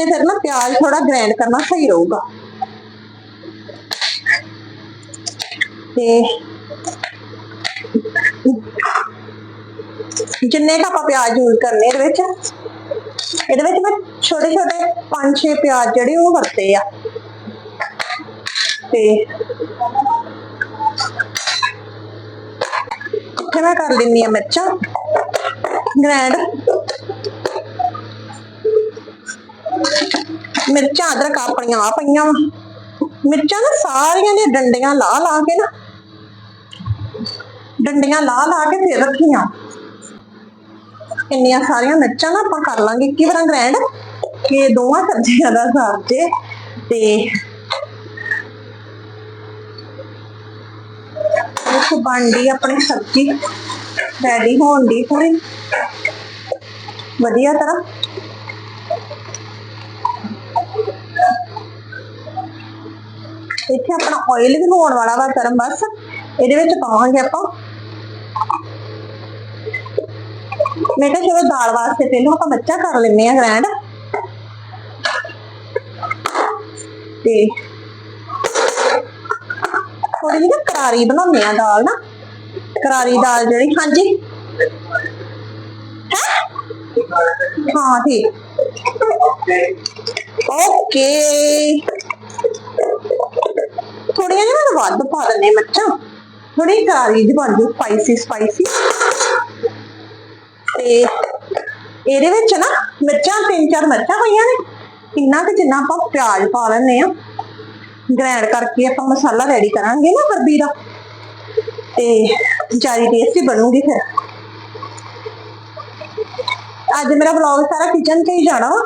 ਵਾਸਤੇ ਫਿਰ ਨਾ ਪਿਆਜ਼ ਥੋੜਾ ਗ੍ਰਾਈਂਡ ਕਰਨਾ ਸਹੀ ਰਹੂਗਾ। ਤੇ ਜਿੰਨੇ ਕੁ ਆਪਾਂ ਪਿਆਜ਼ ਯੂਜ਼ ਕਰਨੇ ਇਹਦੇ ਵਿੱਚ ਇਹਦੇ ਵਿੱਚ ਮੈਂ ਛੋਟੇ ਛੋਟੇ 5-6 ਪਿਆਜ਼ ਜਿਹੜੇ ਉਹ ਵਰਤੇ ਆ। ਤੇ ਇੱਥੇ ਮੈਂ ਕਰ ਲੈਂਦੀ ਆ ਮਿਰਚਾਂ ਗ੍ਰੈਂਡ ਮਿਰਚਾਂ ਅਦਰਕ ਆਪਣੀਆਂ ਆ ਪਈਆਂ ਵਾ। ਮਿਰਚਾਂ ਨਾ ਸਾਰੀਆਂ ਦੀਆਂ ਡੰਡੀਆਂ ਲਾ ਲਾ ਕੇ ਨਾ, ਡੰਡੀਆਂ ਲਾ ਲਾ ਕੇ ਫਿਰ ਰੱਖੀਆਂ। ਇੰਨੀਆਂ ਸਾਰੀਆਂ ਮਿਰਚਾਂ ਨਾ ਆਪਾਂ ਕਰ ਲਾਂਗੇ। ਇੱਕੀ ਵਾਰਾਂ ਗ੍ਰੈਂਡ ਕਿ ਦੋਵਾਂ ਸਬਜ਼ੀਆਂ ਦਾ ਸਾਥ ਜੇ ਤੇ ਦੇਖੋ ਬਣਦੀ ਆਪਣੀ ਸਬਜ਼ੀ ਰੈਡੀ ਹੋਣ ਦੀ ਪੂਰੀ। ਵਧੀਆ ਤਰ੍ਹਾਂ। ਇੱਥੇ ਆਪਣਾ ਆਇਲ ਵੀ ਹੋਣ ਵਾਲਾ ਵਾ ਗਰਮ ਬਸ, ਇਹਦੇ ਵਿੱਚ ਪਾਵਾਂਗੇ ਆਪਾਂ। ਮੈਂ ਕਿਹਾ ਚਲੋ ਦਾਲ ਵਾਸਤੇ ਪਹਿਲਾਂ ਆਪਾਂ ਮਿਰਚਾਂ ਕਰ ਲੈਂਦੇ ਆ ਗ੍ਰੈਂਡ। ਤੇ ਥੋੜੀ ਜਿਹੀ ਨਾ ਕਰਾਰੀ ਬਣਾਉਂਦੇ ਆ ਦਾਲ ਨਾ। ਕਰਾਰੀ ਦਾਲ ਜਿਹੜੀ, ਹਾਂਜੀ। ਹਾਂ, ਠੀਕ। ਓਕੇ। ਥੋੜੀਆਂ ਜਿਹੀਆਂ ਨਾ ਵੱਧ ਪਾ ਦਿੰਦੇ ਮਿਰਚਾਂ ਥੋੜੀ ਕਰਾਰੀ ਜਿਹੀ ਬਣ ਜੂ ਸਪਾਈਸੀ ਸਪਾਈਸੀ ਤੇ ਇਹਦੇ ਵਿੱਚ ਨਾ ਮਿਰਚਾਂ, ਤਿੰਨ ਚਾਰ ਮਿਰਚਾਂ ਪਈਆਂ ਨੇ। ਇੰਨਾ ਕਿ ਜਿੰਨਾ ਆਪਾਂ ਪਿਆਜ਼ ਪਾ ਲੈਂਦੇ ਆ ਗ੍ਰਾਈਂਡ ਕਰਕੇ ਆਪਾਂ ਮਸਾਲਾ ਰੈਡੀ ਕਰਾਂਗੇ ਨਾ ਅਰਬੀ ਦਾ। ਤੇ ਜਾਰੀ ਟੇਸਟੀ ਬਣੂਗੀ ਫਿਰ। ਅੱਜ ਮੇਰਾ ਵਲੌਗ ਸਾਰਾ ਕਿਚਨ 'ਚ ਹੀ ਜਾਣਾ ਵਾ।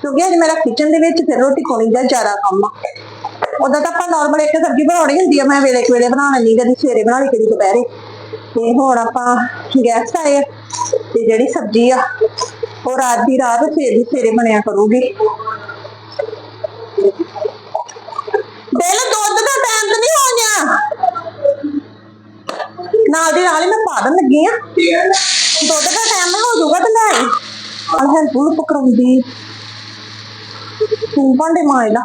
ਕਿਉਂਕਿ ਅੱਜ ਮੇਰਾ ਕਿਚਨ ਦੇ ਵਿੱਚ ਫਿਰ ਰੋਟੀ ਪਾਣੀ ਦਾ ਜ਼ਿਆਦਾ ਕੰਮ ਆ। ਉਦੋਂ ਤਾਂ ਆਪਾਂ ਨਾਰਮਲ ਇੱਕ ਸਬਜ਼ੀ ਬਣਾਉਣੀ ਹੁੰਦੀ ਆ, ਮੈਂ ਵੇਲੇ ਵੇਲੇ ਬਣਾ ਲੈਂਦੀ ਕਦੀ ਸਵੇਰੇ ਬਣਾ ਲਈ, ਕਦੀ ਦੁਪਹਿਰੇ। ਤੇ ਹੁਣ ਆਪਾਂ ਗੈਸਟ ਆਏ ਆ, ਤੇ ਜਿਹੜੀ ਸਬਜ਼ੀ ਆ, ਉਹ ਰਾਤ ਦੀ ਰਾਤ ਸਵੇਰੇ ਸਵੇਰੇ ਬਣਿਆ ਕਰੂਗੀ। ਬੇਲ, ਦੁੱਧ ਦਾ ਟਾਈਮ ਤਾਂ ਨਹੀਂ ਹੋ ਗਿਆ ਨਾਲ ਦੀ ਨਾਲ ਹੀ ਮੈਂ ਪਾ ਦੇਣ ਲੱਗੀ ਆ। ਦੁੱਧ ਦਾ ਟਾਈਮ ਹੋ ਜਾਊਗਾ ਤੇ ਲੈ ਆਈ। ਹੈਲਪ ਹੁਲਪ ਕਰਾਉਂਦੀ। ਤੂੰ ਭਾਂਡੇ ਮਾਇਲਾ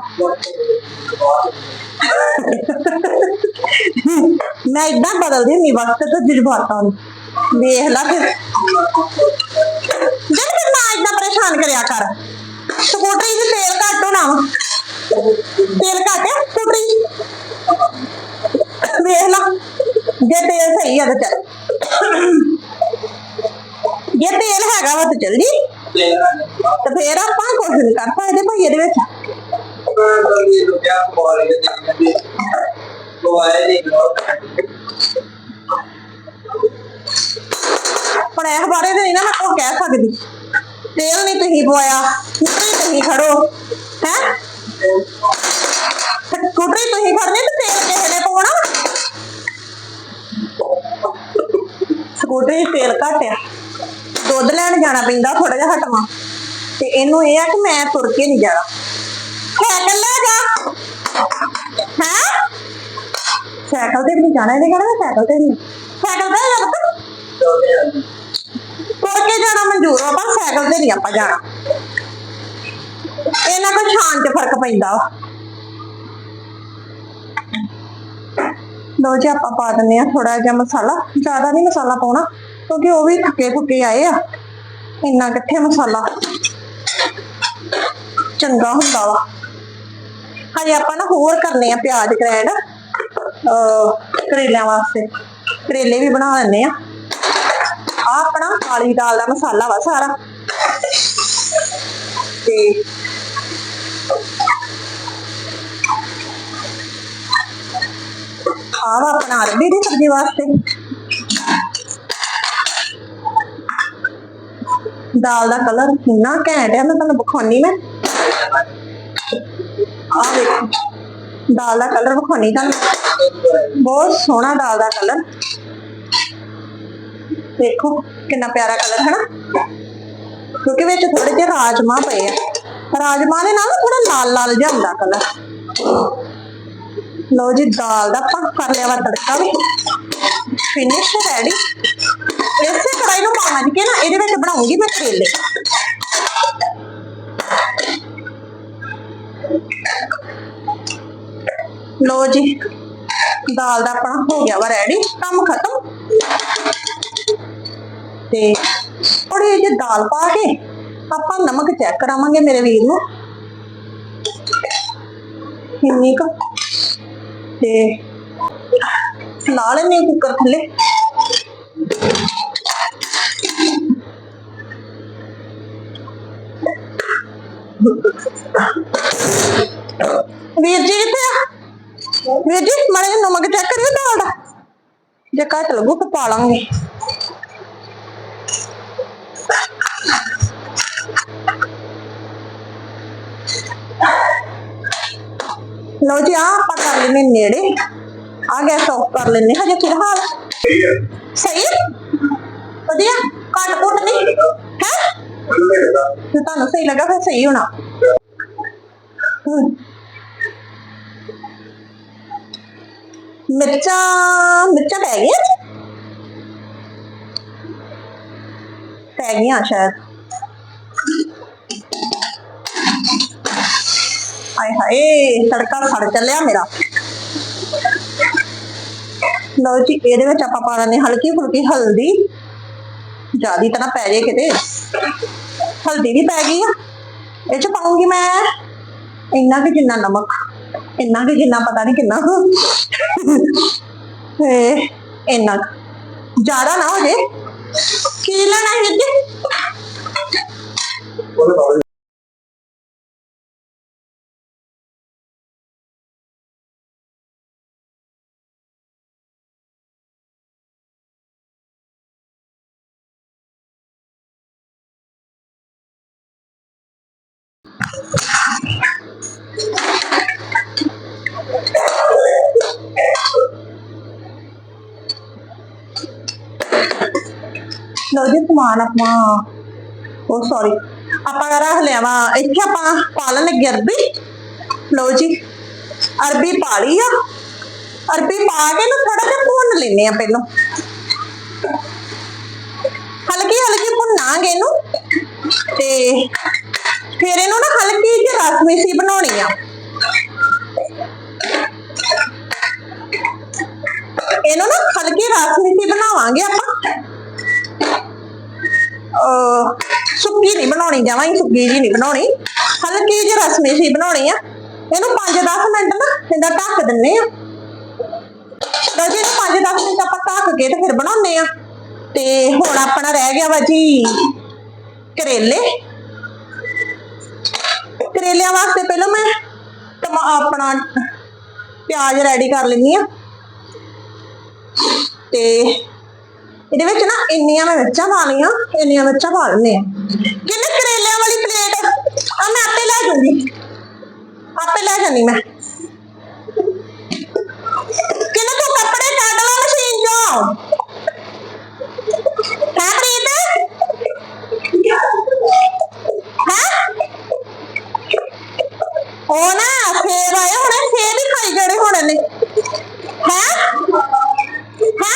ਮੈਂ ਇਦਾਂ ਬਦਲਦੀ ਹੁੰਦੀ ਵਕਤ ਤੇ ਜਜ਼ਬਾਤਾਂ ਨੂੰ। ਵੇਖ ਲੈ ਫਿਰ। ਜਦ ਫਿਰ ਨਾ ਇਦਾਂ ਪਰੇਸ਼ਾਨ ਕਰਿਆ ਕਰ। ਸਕੂਟਰੀ 'ਚ ਤੇਲ ਘੱਟ ਹੋਣਾ ਵਾ। ਤੇਲ ਘੱਟ ਹੈ ਸਕੂਟਰੀ ਵੇਖ ਲਾ, ਜੇ ਤੇਲ ਸਹੀ ਆ ਤਾਂ ਚੱਲ। ਜੇ ਤੇਲ ਹੈਗਾ ਵਾ ਤਾਂ ਚੱਲ ਜੀ। ਤੇ ਫੇਰ ਆਪਾਂ ਕੁਝ ਨਹੀਂ ਕਰ ਸਕਦੇ ਭਾਈ ਇਹਦੇ ਵਿੱਚ। ਪਰ ਇਸ ਬਾਰੇ ਨਹੀਂ ਨਾ ਮੈਂ ਕੁਛ ਕਹਿ ਸਕਦੀ। ਤੇਲ ਨਹੀਂ ਤੁਸੀਂ ਪਵਾਇਆ ਸਕੂਟਰੀ ਤੁਸੀਂ ਖੜੋ, ਹੈ? ਸਕੂਟਰੀ ਤੁਸੀਂ ਖੜਨੀ ਤੇ ਤੇਲ ਕਿਸੇ ਨੇ ਪਾਉਣਾ? ਸਕੂਟਰੀ ਤੇਲ ਘਟਿਆ ਦੁੱਧ ਲੈਣ ਜਾਣਾ ਪੈਂਦਾ ਥੋੜਾ ਜਿਹਾ ਹਟਵਾ। ਤੇ ਇਹਨੂੰ ਇਹ ਆ ਕਿ ਮੈਂ ਤੁਰ ਕੇ ਨਹੀਂ ਜਾਣਾ। ਸਾਈਕਲ ਲੈ ਜਾ। ਹੈ? ਸਾਈਕਲ ਤੇ ਨਹੀਂ ਜਾਣਾ ਇਹਨੇ ਕਹਿਣਾ ਸਾਈਕਲ ਤੇ ਨਹੀਂ। ਸਾਈਕਲ ਤੇ ਜਾ ਪੁੱਤ। ਤੁਰ ਕੇ ਜਾਣਾ ਮਨਜ਼ੂਰ ਆ, ਪਰ ਸਾਈਕਲ ਤੇ ਨਹੀਂ ਆਪਾਂ ਜਾਣਾ। ਇਹਨਾਂ ਕੋਲ ਸ਼ਾਨ 'ਚ ਫ਼ਰਕ ਪੈਂਦਾ। ਵਾ ਲੋ ਜੀ, ਆਪਾਂ ਪਾ ਦਿੰਦੇ ਆ ਥੋੜਾ ਜਿਹਾ ਮਸਾਲਾ। ਜ਼ਿਆਦਾ ਨਹੀਂ ਮਸਾਲਾ ਪਾਉਣਾ। ਕਿਉਂਕਿ ਉਹ ਵੀ ਥੱਕੇ ਥੁੱਕੇ ਆਏ ਆ। ਇੰਨਾ ਕਿੱਥੇ ਮਸਾਲਾ? ਚੰਗਾ ਹੁੰਦਾ ਵਾ। ਹਜੇ ਆਪਾਂ ਨਾ ਹੋਰ ਕਰਨੇ ਆ ਪਿਆਜ਼ ਗ੍ਰੈਂਡ ਕਰੇਲਿਆਂ ਵਾਸਤੇ। ਕਰੇਲੇ ਵੀ ਬਣਾ ਲੈਣੇ ਆ। ਆ ਆਪਣਾ ਕਾਲੀ ਦਾਲ ਦਾ ਮਸਾਲਾ ਵਾ ਸਾਰਾ। ਤੇ ਆਹ ਵਾ ਆਪਣਾ ਅਰਬੀ ਦੀ ਸਬਜ਼ੀ ਵਾਸਤੇ। ਦਾਲ ਦਾ ਕਲਰ ਕਿੰਨਾ ਘੈਂਟ ਹੈ ਮੈਂ ਤੁਹਾਨੂੰ ਵਿਖਾਉਣੀ ਮੈਂ। ਆਹ ਵੇਖੋ, ਦਾਲ ਦਾ ਕਲਰ ਵਿਖਾਉਣੀ ਤੁਹਾਨੂੰ। ਬਹੁਤ ਸੋਹਣਾ ਦਾਲ ਦਾ ਕਲਰ ਦੇਖੋ ਕਿੰਨਾ ਪਿਆਰਾ ਕਲਰ ਹੈ ਨਾ ਕਿਉਂਕਿ ਵਿੱਚ ਥੋੜੇ ਜਿਹੇ ਰਾਜਮਾ ਪਏ ਆ। ਰਾਜਮਾ ਦੇ ਨਾਲ ਥੋੜਾ ਲਾਲ ਲਾਲ ਜਿਹਾ ਹੁੰਦਾ ਕਲਰ ਲਓ ਜੀ, ਦਾਲ ਦਾ ਆਪਾਂ ਕਰ ਲਿਆ ਵਾ ਤੜਕਾ ਵੀ। ਫਿਨਿਸ਼ ਰੈਡੀ ਇਸੇ ਕੜਾਈ ਨੂੰ ਕੇ ਨਾ ਇਹਦੇ ਵਿੱਚ ਬਣਾਉਂਗੀ ਮੈਂ ਕਰੇਲੇ। ਲੋ ਜੀ, ਦਾਲ ਦਾ ਆਪਣਾ ਹੋ ਗਿਆ ਵਾ ਰੈਡੀ ਕੰਮ ਖਤਮ। ਤੇ ਥੋੜੀ ਜਿਹੀ ਦਾਲ ਪਾ ਕੇ ਆਪਾਂ ਨਮਕ ਚੈੱਕ ਕਰਾਵਾਂਗੇ ਮੇਰੇ ਵੀਰ ਨੂੰ। ਕਿੰਨੀ ਕੁ? ਤੇ ਲਾ ਲੈਣੇ ਕੁੱਕਰ ਥੱਲੇ। ਵੀਰ ਜੀ ਕਿੱਥੇ ਆ? ਵੀਰ ਜੀ ਮਾੜਾ ਜਿਹਾ ਨਮਕ ਚੈੱਕ ਕਰਿਓ ਦਾਲ ਦਾ। ਜੇ ਘੱਟ ਲੱਗੂ ਤਾਂ ਪਾ ਲਾਂਗੇ। ਲਓ ਜੀ ਆ ਆਪਾਂ ਕਰ ਲੈਨੇ ਨੇੜੇ। ਆ ਗੈਸ ਆਫ ਕਰ ਲੈਨੇ ਹਜੇ ਫਿਲਹਾਲ। ਸਹੀ ਹੈ? ਵਧੀਆ? ਘੱਟ ਘੁੱਟ ਨਹੀਂ? ਹੈ? ਜੇ ਤੁਹਾਨੂੰ ਸਹੀ ਲੱਗਾ ਫਿਰ ਸਹੀ ਹੋਣਾ। ਮਿਰਚਾਂ ਮਿਰਚਾਂ ਪੈ ਗਈਆਂ ਪੈ ਗਈਆਂ ਸ਼ਾਇਦ। ਹਾਏ ਹਾਏ, ਤੜਕਾ ਸੜ ਚੱਲਿਆ ਮੇਰਾ। ਲਓ ਜੀ, ਇਹਦੇ ਵਿੱਚ ਆਪਾਂ ਪਾ ਲੈਣੇ ਹਲਕੀ ਫੁਲਕੀ ਹਲਦੀ। ਜਿਆਦੀ ਤਾਂ ਨਾ ਪੈ ਜੇ ਕਿਤੇ। ਹਲਦੀ ਵੀ ਪੈ ਗਈ ਆ। ਇਹ ਚ ਪਾਉਂਗੀ ਮੈਂ। ਇੰਨਾ ਕਿ ਜਿੰਨਾ ਨਮਕ, ਇੰਨਾ ਕਿ ਜਿੰਨਾ ਪਤਾ ਨਹੀਂ ਕਿੰਨਾ ਤੇ ਇੰਨਾ ਜ਼ਿਆਦਾ ਨਾ ਹੋ ਜੇ। ਕੀ ਲੈਣਾ ਹੈ ਜੀ? ਲਓ ਜੀ ਸਮਾਨ ਆਪਾਂ ਉਹ ਸੌਰੀ ਆਪਾਂ ਰੱਖ ਲਿਆ ਵਾ। ਇੱਥੇ ਆਪਾਂ ਪਾ ਲੱਗੇ ਅਰਬੀ। ਲਓ ਜੀ, ਅਰਬੀ ਪਾ ਲਈ ਆ। ਅਰਬੀ ਪਾ ਕੇ ਨਾ ਥੋੜਾ ਜਿਹਾ ਭੁੰਨ ਲੈਨੇ ਆ ਪਹਿਲਾਂ। ਹਲਕੀ ਹਲਕੀ ਭੁੰਨਾਂਗੇ ਇਹਨੂੰ। ਤੇ ਫਿਰ ਇਹਨੂੰ ਨਾ ਹਲਕੀ ਜਿਹੀ ਰਸਮੀਸੀ ਬਣਾਉਣੀ ਆ। ਇਹਨੂੰ ਨਾ ਹਲਕੀ ਰਸਮੀਸੀ ਬਣਾਵਾਂਗੇ ਆਪਾਂ। ਸੁੱਕੀ ਨਹੀਂ ਬਣਾਉਣੀ ਜਮਾਂ ਸੁੱਕੀ ਜੀ ਨਹੀਂ ਬਣਾਉਣੀ। ਹਲਕੀ ਜਿਹੀ ਰਸਮੀ ਸੀ ਬਣਾਉਣੀ ਆ। ਇਹਨੂੰ 5-10 ਮਿੰਟ ਨਾ ਇਹਦਾ ਢੱਕ ਦਿੰਨੇ ਆ। ਤਾਂ ਜੀ 5-10 ਮਿੰਟ ਆਪਾਂ ਢੱਕ ਕੇ ਤੇ ਫਿਰ ਬਣਾਉਂਦੇ ਆ। ਤੇ ਹੁਣ ਆਪਣਾ ਰਹਿ ਗਿਆ ਵਾ ਜੀ ਕਰੇਲੇ। ਕਰੇਲਿਆਂ ਵਾਸਤੇ ਪਹਿਲਾਂ ਮੈਂ ਆਪਣਾ ਪਿਆਜ਼ ਰੈਡੀ ਕਰ ਲੈਂਦੀ ਆ। ਤੇ ਇਹਦੇ ਵਿੱਚ ਨਾ ਇੰਨੀਆਂ ਮੈਂ ਮਿਰਚਾਂ ਪਾ ਲਈਆਂ, ਇੰਨੀਆਂ ਮਿਰਚਾਂ ਪਾ ਲੈਣੇ ਆ। ਕਹਿੰਦੇ ਕਰੇਲਿਆਂ ਵਾਲੀ ਪਲੇਟ ਆ ਮੈਂ ਆਪੇ ਲੈ ਜਾਂਦੀ। ਆਪੇ ਲੈ ਜਾਂਦੀ ਮੈਂ ਕਿੰਨੇ ਤੂੰ ਕੱਪੜੇ ਕੱਢ ਲਾ ਮਸ਼ੀਨ ਚੋਂ ਹੈ ਪ੍ਰੀਤ ਹੈ ਉਹ ਨਾ ਸੇਬ ਆਏ ਹੋਣੇ ਸੇਬ ਹੀ ਖਾਈ ਜਿਹੜੇ ਹੋਣੇ ਨੇ ਹੈ ਹੈ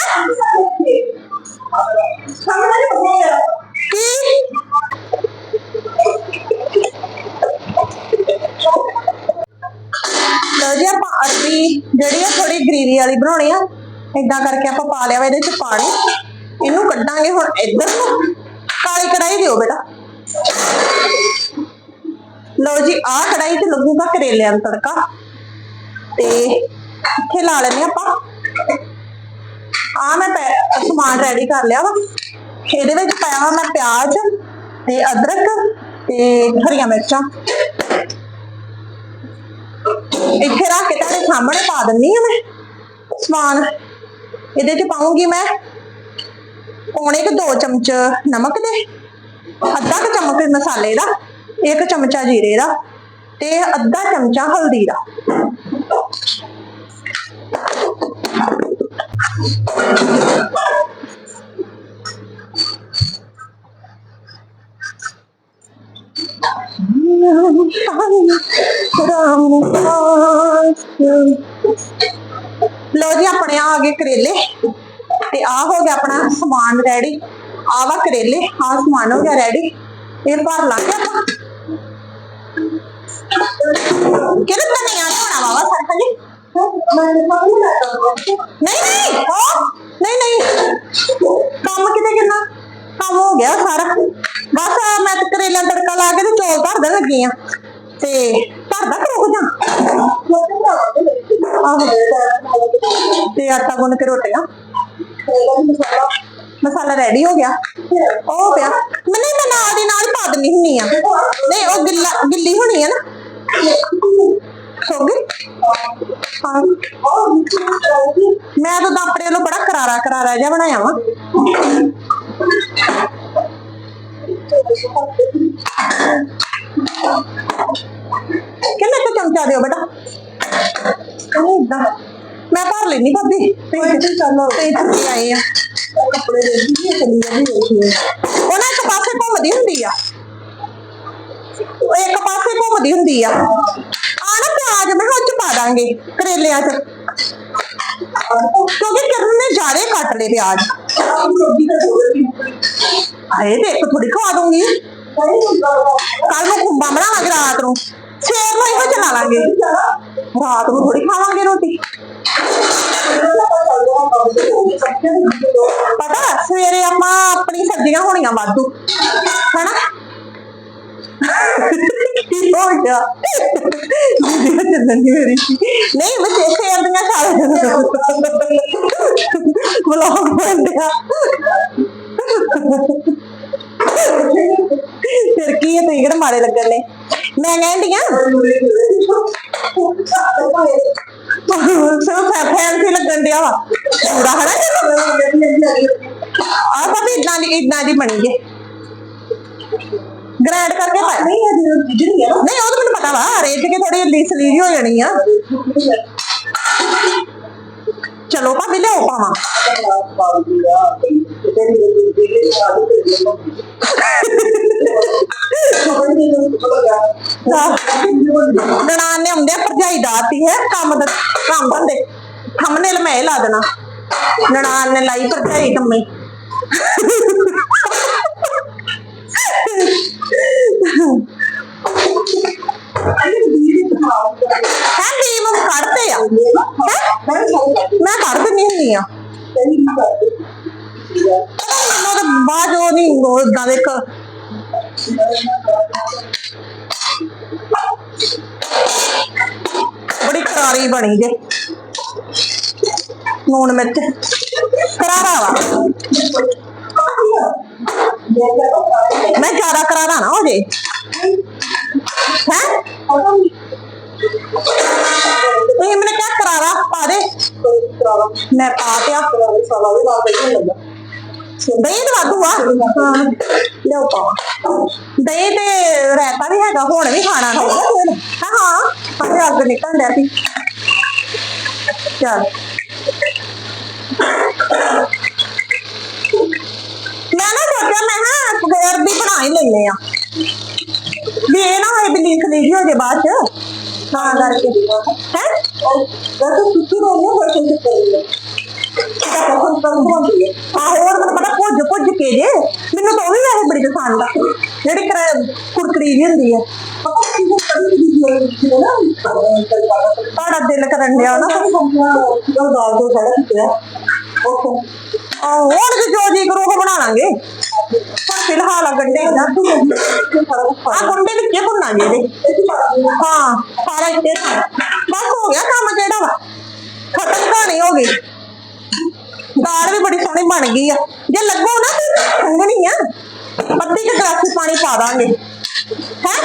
ਕੀ ਲਓ ਜੀ ਆਪਾਂ ਅਰਬੀ ਜਿਹੜੀ ਆ ਥੋੜੀ ਗ੍ਰੇਵੀ ਵਾਲੀ ਬਣਾਉਣੀ ਆ, ਏਦਾਂ ਕਰਕੇ ਆਪਾਂ ਪਾ ਲਿਆ ਵਾ ਇਹਦੇ ਚ ਪਾਣੀ। ਇਹਨੂੰ ਕੱਢਾਂਗੇ ਹੁਣ ਇੱਧਰ ਨੂੰ। ਕਾਲੀ ਕੜਾਈ ਦਿਓ ਬੇਟਾ। ਲਓ ਜੀ, ਆਹ ਕੜਾਈ 'ਚ ਲੱਗੂਗਾ ਕਰੇਲਿਆਂ ਦਾ ਤੜਕਾ। ਤੇ ਇੱਥੇ ਲਾ ਲੈਂਦੇ ਆਪਾਂ। ਆ ਮੈਂ ਪੈ- ਸਮਾਨ ਰੈਡੀ ਕਰ ਲਿਆ ਵਾ। ਇਹਦੇ ਵਿੱਚ ਪਾਇਆ ਮੈਂ ਪਿਆਜ਼ ਤੇ ਅਦਰਕ ਤੇ ਹਰੀਆਂ ਮਿਰਚਾਂ। ਇੱਥੇ ਰੱਖ ਕੇ ਤੁਹਾਡੇ ਸਾਹਮਣੇ ਪਾ ਦਿੰਨੀ ਆ ਮੈਂ ਸਮਾਨ। ਇਹਦੇ ਚ ਪਾਉਂਗੀ ਮੈਂ ਪੌਣੇ ਕੁ ਦੋ ਚਮਚ ਨਮਕ ਦੇ, ਅੱਧਾ ਕੁ ਚਮਚ ਮਸਾਲੇ ਦਾ, ਇੱਕ ਚਮਚਾ ਜੀਰੇ ਦਾ ਤੇ ਅੱਧਾ ਚਮਚਾ ਹਲਦੀ ਦਾ। ਲੋ ਜੀ ਆਪਣੇ ਆ ਗਏ ਕਰੇਲੇ ਤੇ ਆ ਹੋ ਗਿਆ ਆਪਣਾ ਸਮਾਨ ਰੈਡੀ ਆ ਕਰੇਲੇ, ਆ ਸਮਾਨ ਹੋ ਗਿਆ ਰੈਡੀ ਇਹ ਭਰ ਲਾਂਗੇ ਆਪਾਂ। ਕਿਹੜੇ ਧਨੀਆ ਲਿਆਉਣਾ ਵਾ ਵਾ ਸਰਪੰਚ ਜੀ ਨਹੀਂ ਨਹੀਂ ਨਹੀਂ ਨਹੀਂ। ਕੰਮ ਕਿਤੇ ਕਿੰਨਾ? ਕੰਮ ਹੋ ਗਿਆ ਸਾਰਾ। ਬਸ ਆਹ ਮੈਂ ਤੇ ਕਰੇਲਾ ਤੜਕਾ ਲਾ ਕੇ ਤੇ ਚੌਲ ਧਰ ਲੱਗੀ ਆ। ਤੇ ਧਰਦਾ ਕਿ ਰੁਕ ਆਹੋ ਤੇ ਆਟਾ ਗੁੰਨ ਕੇ ਰੋਟੀਆਂ। ਮਸਾਲਾ ਰੈਡੀ ਹੋ ਗਿਆ। ਉਹ ਪਿਆ ਮੈਂ ਨਹੀਂ ਮੈਂ ਨਾਲ ਦੀ ਨਾਲ ਹੀ ਪਾ ਦਿੰਦੀ ਹੁੰਨੀ ਆ। ਨਹੀਂ, ਉਹ ਗਿੱਲਾ ਗਿੱਲੀ ਹੋਣੀ ਆ ਨਾ। ਹੋ ਗਈ ਹਾਂ। ਮੈਂ ਤਾਂ ਆਪਣੇ ਨੂੰ ਬੜਾ ਕਰਾਰਾ ਕਰਾਰਾ ਜਿਹਾ ਬਣਾਇਆ ਵਾ। ਕਿੰਨੇ ਕੁ ਚਮਚਾ ਦਿਓ ਬੇਟਾ? ਨਹੀਂ ਇਦਾਂ ਮੈਂ ਭਰ ਲੈਣੀ ਭਾਬੀ। ਤੇ ਚਲੋ ਤੇ ਇੱਥੇ ਆਏ ਆ। ਕੱਪੜੇ ਦੇ ਦੀ ਚੱਲੀ ਜਾਂਦੀ ਹੋਈ ਉਹਨਾਂ ਇੱਕ ਪਾਸੇ ਘੁੰਮਦੀ ਹੁੰਦੀ ਆ। ਉਹ ਇੱਕ ਪਾਸੇ ਘੁੰਮਦੀ ਹੁੰਦੀ ਆ। ਆ ਨਾ ਪਿਆਜ਼ ਮੈਂ ਕਿਹਾ ਉਹ ਚ ਪਾ ਦਾਂਗੇ ਕਰੇਲਿਆਂ ਚ। ਕਿਉਂਕਿ ਕਿਰਨ ਨੇ ਜਾਰੇ ਕੱਟ ਲਏ ਪਿਆਜ਼। ਆਏ ਤੇ ਇੱਕ ਥੋੜੀ ਖਵਾ ਦੂੰਗੀ ਕੱਲ ਨੂੰ ਖੁੰਬਾ ਬਣਾਵਾਂਗੇ ਰਾਤ ਨੂੰ। ਸਵੇਰ ਨੂੰ ਇਹੋ ਚਲਾ ਲਾਂਗੇ। ਰਾਤ ਨੂੰ ਥੋੜੀ ਖਾਵਾਂਗੇ ਰੋਟੀ। ਪਤਾ, ਸਵੇਰੇ ਆਪਾਂ ਆਪਣੀ ਸਬਜ਼ੀਆਂ ਹੋਣੀਆਂ ਵਾਧੂ। ਹਨਾ? ਕੀ ਹੋ ਗਿਆ। ਦੀਦੀ ਚੱਲਣ ਦੀ ਮੇਰੀ ਨਹੀਂ ਮੈਂ ਦੇਖੇ ਜਾਂਦੀਆਂ ਸਾਰੇ ਬਲੌਗ ਬਣਦਿਆ ਫਿਰ ਕੀ ਹੈ ਤੁਸੀਂ ਕਿਹੜੇ ਮਾਰੇ ਲੱਗਣ ਨੇ ਮੈਂ ਕਹਿੰਦੀ ਆ ਸੋ ਫੈਂਸੀ ਲੱਗਣ ਦਿਆ ਵਾ। ਪੂਰਾ ਹਨਾ ਆ ਸਭ ਇਦਾਂ ਦੀ ਇਦਾਂ ਦੀ ਬਣੀ ਜੇ। ਗ੍ਰੈਂਡ ਕਰਕੇ ਪਾਇਆ ਨਹੀਂ ਨਹੀਂ ਉਹ ਤਾਂ ਮੈਨੂੰ ਪਤਾ ਵਾ ਰੇਤ ਕੇ ਥੋੜੀ ਲੀਸ ਲੀਰੀ ਹੋ ਜਾਣੀ ਆ। ਚਲੋ ਭਾਬੀ ਲਿਆਓ ਪਾਵਾਂ। ਨਨਾਣ ਨੇ ਹੁੰਦੇ ਭਰਜਾਈ ਦਾਤੀ ਹੈ ਕੰਮ ਦਾ ਕੰਮ ਬੰਦੇ। ਥੰਬਨੇਲ ਮੈਂ ਇਹ ਲਾ ਦੇਣਾ। ਨਨਾਣ ਨੇ ਲਾਈ ਭਰਜਾਈ ਕੰਮੇ। ਹੈ ਵੀ ਮੈਂ ਕੱਢਦੇ ਆ ਹੈਂ? ਮੈਂ ਕੱਢ ਦਿੰਦੀ ਹੁੰਦੀ ਆ ਮੈਨੂੰ ਤਾਂ ਬਾਅਦ ਉਹ ਨਹੀਂ ਉਦਾਂ ਦੇ ਕ- ਬੜੀ ਕਰਾਰੀ ਬਣੀ ਜੇ ਲੂਣ ਮਿਰਚ ਕਰਾਰਾ ਵਾ ਮੈਂ ਜ਼ਿਆਦਾ ਕਰਾਰਾ ਨਾ ਹੋ ਜੇ। ਹੈ? ਤੁਸੀਂ ਮੈਨੂੰ ਕਿਹਾ ਕਰਾਰਾ, ਪਾ ਦੇ। ਮੈਂ ਪਾ ਦਿਆ ਦਹੀਂ ਤਾਂ ਵਾਧੂ ਆ। ਲਿਓ ਪਾ ਦਹੀਂ ਤੇ ਰਹਿਤਾ ਵੀ ਹੈਗਾ, ਹੁਣ ਵੀ ਖਾਣਾ ਹਾਂ ਹਾਂ। ਹਾਂ ਅੱਗ ਨਿਕਲ ਡਿਆ ਸੀ। ਚਲ। ਸੋਚਿਆ ਮੈਂ ਹਾਂ ਅਰਬੀ ਬਣਾ ਹੀ ਲੈਨੇ ਆ ਵੀ ਇਹ ਨਾ ਹੋਏ ਵੀ ਲੀਕ ਲੀਕ ਹੋ ਜੇ ਬਾਅਦ ਚ। ਤਾਂ ਕਰਕੇ। ਹੈ? ਉਹ ਮੈਨੂੰ ਜੇ। ਤਾਂ ਉਹ ਵੀ ਵੈਸੇ ਬੜੀ ਪਸੰਦ ਆ। ਜਿਹੜੀ ਕਰ- ਕੁਰਕਰੀ ਜਿਹੀ ਹੁੰਦੀ ਆ। ਤੁਹਾਡਾ ਦਿਲ ਕਰਨ ਡਿਆ ਨਾ। ਦਾਲ ਦੋ ਹੁਣ ਜੋ ਜੀ ਕਰੂ ਉਹ ਬਣਾ ਲਾਂਗੇ। ਪਰ ਫਿਲਹਾਲ ਆ ਗੰਡੇ ਨਾ। ਆ ਗੁੰਡੇ ਵਿੱਚ ਭੁੰਨਾਂਗੇ ਇਹਦੇ ਹਾਂ, ਸਾਰਾ ਇੱਥੇ ਬਸ ਹੋ ਗਿਆ ਕੰਮ ਜਿਹੜਾ ਵਾ। ਖਤਮ ਕਹਾਣੀ ਹੋ ਗਈ ਦਾਲ ਵੀ ਬੜੀ ਸੋਹਣੀ ਬਣ ਗਈ ਆ। ਜੇ ਲੱਗੋ ਨਾ ਤੇ ਖੰਗਣੀ ਆ। ਪੱਤੀ ਕੇ ਗਲਾਸ ਪਾਣੀ ਪਾ ਦਾਂਗੇ। ਹੈ?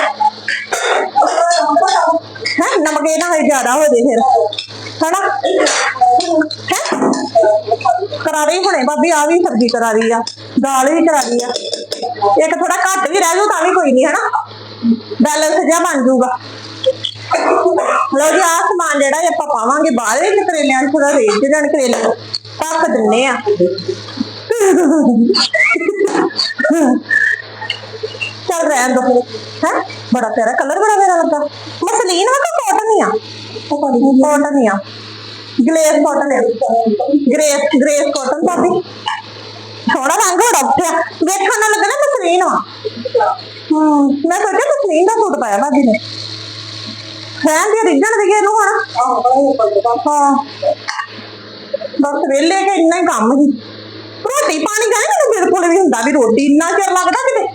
ਹੈ? ਨਮਕ ਨਾ ਹੋਏ ਜ਼ਿਆਦਾ ਹੋ ਜੇ ਫਿਰ। ਹਨਾ? ਹੈ? ਕਰਾਰੀ ਹੁਣੇ। ਬਾਬੀ ਆ ਵੀ ਸਬਜ਼ੀ ਕਰਾਰੀ ਆ। ਦਾਲ ਵੀ ਕਰਾਰੀ ਆ। ਇੱਕ ਥੋੜਾ ਘੱਟ ਵੀ ਰਹਿ ਜਾਊ ਤਾਂ ਵੀ ਕੋਈ ਨਹੀਂ, ਹਨਾ? ਬੈਲੈਂਸ ਜਿਹਾ ਬਣ ਜਾਊਗਾ। ਲੋ ਜੀ, ਆਹ ਸਮਾਨ ਜਿਹੜਾ ਆਪਾਂ ਪਾਵਾਂਗੇ ਬਾਅਦ ਵਿੱਚ ਕਰੇਲਿਆਂ 'ਚ ਥੋੜਾ ਰੇਜ ਜਾਣ ਕਰੇਲੇ ਪੱਕ ਦਿੰਨੇ ਆ। ਚੱਲ ਰਹਿਣ ਦੋ। ਹੈ? ਬੜਾ ਪਿਆਰਾ ਕਲਰ ਬੜਾ ਪਿਆਰਾ ਲੱਗਾ। ਮਸਲੀਨ ਵਾ ਕਿ ਕਾਟਨ ਹੀ ਆ। ਕਾਟਨ ਆ। ਗਲੇਸ ਕਾਟਨ ਹੈ ਗ੍ਰੇਸ ਗ੍ਰੇਸ ਕਾਟਨ ਭਾਬੀ। ਥੋੜਾ ਰੰਗ ਬੜਾ ਉੱਠਿਆ। ਵੇਖਣ ਨੂੰ ਲੱਗਣਾ ਮਸਲੀਨ ਵਾ ਹੂੰ, ਮੈਂ ਸੋਚਿਆ ਮਸਲੀਨ ਦਾ ਸੂਟ ਪਾਇਆ ਭਾਬੀ ਨੇ। ਰਹਿਣ ਦੇ ਰਿੱਝਣ ਦੇ ਇਹਨੂੰ ਹੁਣ। ਹਾਂ। ਬਸ ਵੇਲੇ ਕੇ ਇੰਨਾ ਹੀ ਕੰਮ ਸੀ। ਰੋਟੀ ਪਾਣੀ ਦਾ ਨੀ ਮੈਨੂੰ ਬਿਲਕੁਲ ਵੀ ਹੁੰਦਾ ਵੀ ਰੋਟੀ, ਇੰਨਾ ਚਿਰ ਲੱਗਦਾ ਕਿਤੇ।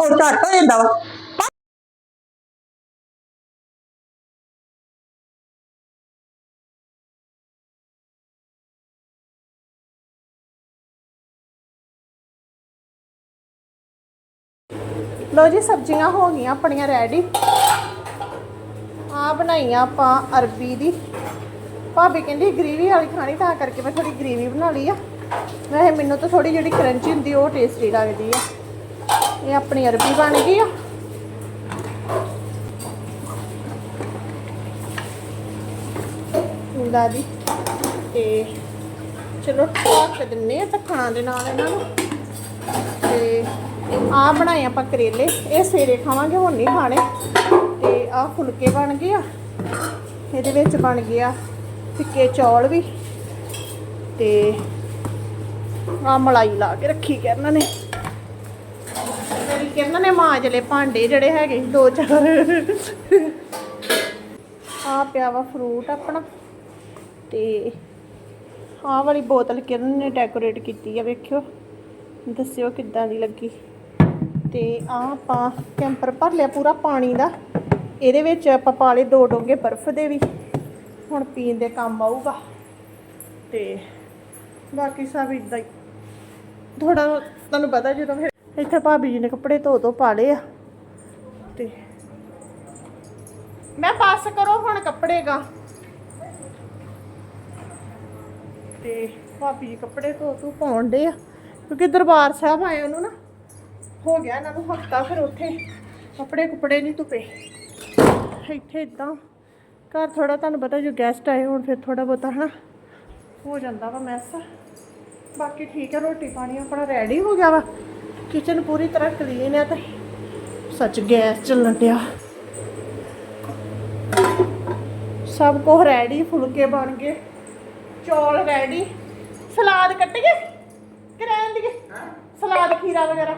ਹੋਰ ਘੱਟ ਹੋ ਜਾਂਦਾ ਵਾ। ਲੋ ਜੀ, ਸਬਜ਼ੀਆਂ ਹੋ ਗਈਆਂ ਆਪਣੀਆਂ ਰੈਡੀ ਆ ਬਣਾਈਆਂ ਆਪਾਂ ਅਰਬੀ ਦੀ। ਭਾਬੀ ਕਹਿੰਦੀ ਗ੍ਰੇਵੀ ਵਾਲੀ ਖਾਣੀ, ਤਾਂ ਕਰਕੇ ਮੈਂ ਥੋੜੀ ਗ੍ਰੇਵੀ ਬਣਾ ਲਈ ਆ। ਵੈਸੇ ਮੈਨੂੰ ਤਾਂ ਥੋੜੀ ਜਿਹੜੀ ਕਰੰਚੀ ਹੁੰਦੀ ਉਹ ਟੇਸਟੀ ਲੱਗਦੀ ਆ। ਇਹ ਆਪਣੀ ਅਰਬੀ ਬਣ ਗਈ ਆ। ਹੁੰਦਾ ਦੀ। ਤੇ ਚਲੋ ਢੱਕ ਦਿੰਨੇ ਆ ਢੱਕਣਾ ਦੇ ਨਾਲ ਇਹਨਾਂ ਨੂੰ। ਤੇ ਆ ਬਣਾਏ ਆਪਾਂ ਕਰੇਲੇ। ਇਹ ਸਵੇਰੇ ਖਾਵਾਂਗੇ, ਹੁਣ ਨਹੀਂ ਖਾਣੇ। ਤੇ ਆ ਫੁਲਕੇ ਬਣ ਗਏ ਆ। ਇਹਦੇ ਵਿੱਚ ਬਣ ਗਿਆ ਫਿੱਕੇ ਚੌਲ ਵੀ। ਤੇ ਆ ਮਲਾਈ ਲਾ ਕੇ ਰੱਖੀ ਕਿਰਨ ਨੇ। ਮੇਰੀ ਕਿਰਨ ਨੇ ਮਾਂਜ ਭਾਂਡੇ ਜਿਹੜੇ ਹੈਗੇ ਦੋ ਚਾਰ। ਆ ਪਿਆ ਵਾ ਫਰੂਟ ਆਪਣਾ। ਤੇ ਆਹ ਵਾਲੀ ਬੋਤਲ ਕਿਰਨ ਨੇ ਡੈਕੋਰੇਟ ਕੀਤੀ ਆ, ਵੇਖਿਓ। ਦੱਸਿਓ ਕਿੱਦਾਂ ਦੀ ਲੱਗੀ। ਤੇ ਆ ਆਪਾਂ ਕੈਂਪਰ ਭਰ ਲਿਆ ਪੂਰਾ ਪਾਣੀ ਦਾ। ਇਹਦੇ ਵਿੱਚ ਆਪਾਂ ਪਾ ਲਏ ਦੋ ਡੋਂਗੇ ਬਰਫ਼ ਦੇ ਵੀ। ਹੁਣ ਪੀਣ ਦੇ ਕੰਮ ਆਊਗਾ। ਤੇ ਬਾਕੀ ਸਭ ਇਦਾਂ ਹੀ। ਥੋੜਾ ਤੁਹਾਨੂੰ ਪਤਾ ਜਦੋਂ ਫਿਰ ਇੱਥੇ ਭਾਬੀ ਜੀ ਨੇ ਕੱਪੜੇ ਧੋ ਧੋ ਪਾ ਲਏ ਆ। ਤੇ ਮੈਂ ਪਾਸ ਕਰੋ ਹੁਣ ਕੱਪੜੇ ਗਾ। ਤੇ ਭਾਬੀ ਜੀ ਕੱਪੜੇ ਧੋ ਧੋ ਪਾਉਣ ਦੇ ਆ। ਕਿਉਂਕਿ ਦਰਬਾਰ ਸਾਹਿਬ ਆਏ ਉਹਨੂੰ ਨਾ। ਹੋ ਗਿਆ ਇਹਨਾਂ ਨੂੰ ਹਫਤਾ ਫਿਰ ਉੱਥੇ। ਕੱਪੜੇ ਕੁਪੜੇ ਨਹੀਂ ਧੁੱਪੇ। ਇੱਥੇ ਇਦਾਂ। ਘਰ ਥੋੜਾ ਤੁਹਾਨੂੰ ਪਤਾ ਜੋ ਗੈਸਟ ਆਏ ਹੁਣ ਫਿਰ ਥੋੜਾ ਬਹੁਤਾ ਹਨਾ ਹੋ ਜਾਂਦਾ ਵਾ ਮੈਸ ਬਾਕੀ ਠੀਕ ਹੈ ਰੋਟੀ ਪਾਣੀ ਆਪਣਾ ਰੈਡੀ ਹੋ ਗਿਆ ਵਾ। ਕਿਚਨ ਪੂਰੀ ਤਰ੍ਹਾਂ ਕਲੀਨ ਹੈ ਤੇ ਸੱਚ ਗੈਸ ਚੱਲਣ ਡਿਆ। ਸਭ ਕੁਝ ਰੈਡੀ ਫੁਲਕੇ ਬਣ ਗਏ। ਚੌਲ ਰੈਡੀ ਸਲਾਦ ਕੱਟ ਗਏ ਕਿ ਰਹਿਣ ਦੀਏ ਸਲਾਦ ਖੀਰਾ ਵਗੈਰਾ।